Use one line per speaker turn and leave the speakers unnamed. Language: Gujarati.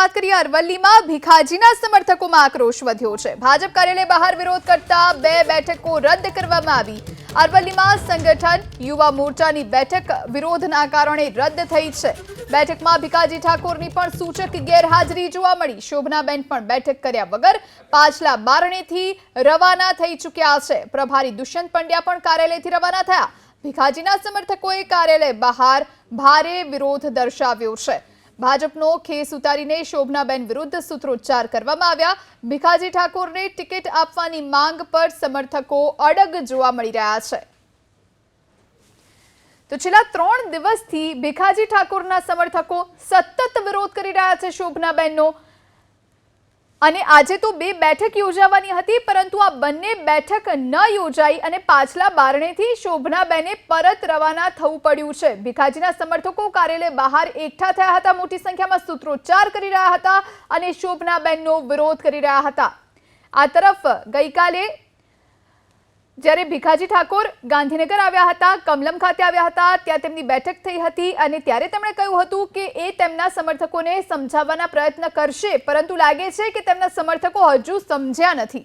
વાત કરીએ અરવલ્લીમાં. ભીખાજીના સમર્થકોમાં આક્રોશ વધ્યો છે. ભાજપ કાર્યાલય બહાર વિરોધ કરતા બે બેઠકો રદ કરવામાં આવી. અરવલ્લીમાં સંગઠન યુવા મોરચાની બેઠક વિરોધના કારણે રદ થઈ છે. બેઠકમાં ભીખાજી ઠાકોરની પણ સૂચક ગેરહાજરી જોવા મળી. શોભનાબેન પણ બેઠક કર્યા વગર પાછલા બારણેથી રવાના થઈ ચૂક્યા છે. પ્રભારી દુષ્યંત પંડ્યા પણ કાર્યાલયથી રવાના થયા. ભીખાજીના સમર્થકોએ કાર્યાલય બહાર ભારે વિરોધ દર્શાવ્યો છે. ભાજપનો ખેસ ઉતારીને શોભનાબેન વિરુદ્ધ સૂત્રોચ્ચાર કરવામાં આવ્યા. ભીખાજી ઠાકોરને ટિકિટ આપવાની માંગ પર સમર્થકો અડગ જોવા મળી રહ્યા છે. તો છેલ્લા ત્રણ દિવસથી ભીખાજી ઠાકોરના સમર્થકો સતત વિરોધ કરી રહ્યા છે શોભનાબેનનો. અને આજે તો બે બેઠક યોજાવાની હતી, પરંતુ આ બંને બેઠક ન યોજાઈ અને પાછલા બારણેથી શોભનાબેને પરત રવાના થવું પડ્યું છે. ભીખાજીના સમર્થકો કાર્યાલય બહાર એકઠા થયા હતા, મોટી સંખ્યામાં સૂત્રોચ્ચાર કરી રહ્યા હતા અને શોભનાબેનનો વિરોધ કરી રહ્યા હતા. આ તરફ ગઈકાલે જ્યારે ભીખાજી ઠાકોર ગાંધીનગર આવ્યા હતા, કમલમ ખાતે આવ્યા હતા, ત્યાં તેમની બેઠક થઈ હતી અને ત્યારે તેમણે કહ્યું હતું કે એ તેમના સમર્થકોને સમજાવવાના પ્રયત્ન કરશે, પરંતુ લાગે છે કે તેમના સમર્થકો હજુ સમજ્યા નથી.